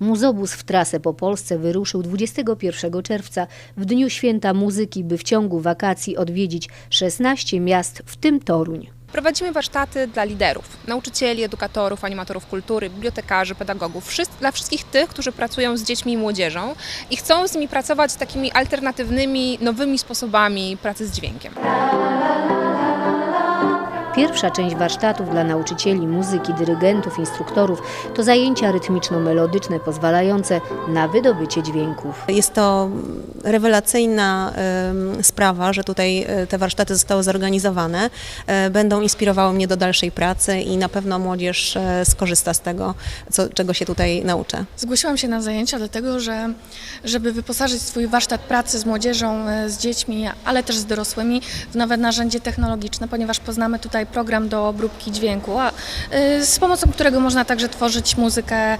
Muzobus w trasę po Polsce wyruszył 21 czerwca w Dniu Święta Muzyki, by w ciągu wakacji odwiedzić 16 miast, w tym Toruń. Prowadzimy warsztaty dla liderów, nauczycieli, edukatorów, animatorów kultury, bibliotekarzy, pedagogów, dla wszystkich tych, którzy pracują z dziećmi i młodzieżą i chcą z nimi pracować takimi alternatywnymi, nowymi sposobami pracy z dźwiękiem. Pierwsza część warsztatów dla nauczycieli muzyki, dyrygentów, instruktorów to zajęcia rytmiczno-melodyczne pozwalające na wydobycie dźwięków. Jest to rewelacyjna sprawa, że tutaj e, te warsztaty zostały zorganizowane. E, Będą inspirowały mnie do dalszej pracy i na pewno młodzież e, skorzysta z tego, co, czego się tutaj nauczę. Zgłosiłam się na zajęcia dlatego, że żeby wyposażyć swój warsztat pracy z młodzieżą, z dziećmi, ale też z dorosłymi w nowe narzędzie technologiczne, ponieważ poznamy tutaj program do obróbki dźwięku, a, e, z pomocą którego można także tworzyć muzykę e,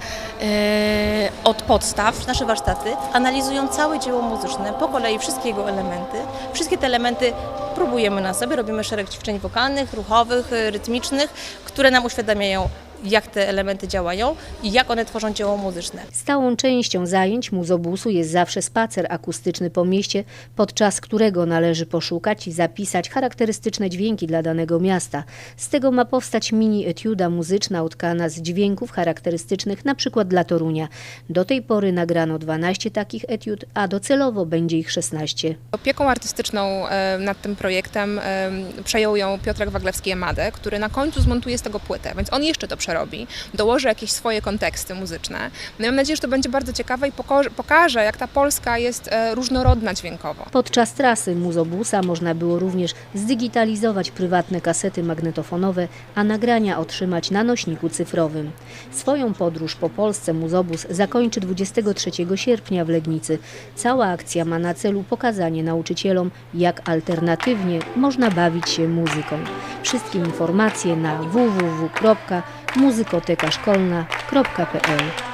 od podstaw. Nasze warsztaty analizują całe dzieło muzyczne, po kolei wszystkie jego elementy. Wszystkie te elementy próbujemy na sobie, robimy szereg ćwiczeń wokalnych, ruchowych, y, rytmicznych, które nam uświadamiają, jak te elementy działają i jak one tworzą dzieło muzyczne. Stałą częścią zajęć muzobusu jest zawsze spacer akustyczny po mieście, podczas którego należy poszukać i zapisać charakterystyczne dźwięki dla danego miasta. Z tego ma powstać mini etiuda muzyczna utkana z dźwięków charakterystycznych np. dla Torunia. Do tej pory nagrano 12 takich etiud, a docelowo będzie ich 16. Opieką artystyczną nad tym projektem przejął ją Piotrek Waglewski-Emadę, który na końcu zmontuje z tego płytę, więc on jeszcze to przerobi, dołoży jakieś swoje konteksty muzyczne. No i mam nadzieję, że to będzie bardzo ciekawe i pokaże, jak ta Polska jest e, różnorodna dźwiękowo. Podczas trasy muzobusa można było również zdigitalizować prywatne kasety magnetofonowe, a nagrania otrzymać na nośniku cyfrowym. Swoją podróż po Polsce muzobus zakończy 23 sierpnia w Legnicy. Cała akcja ma na celu pokazanie nauczycielom, jak alternatywnie można bawić się muzyką. Wszystkie informacje na www.muzykoteka szkolna.pl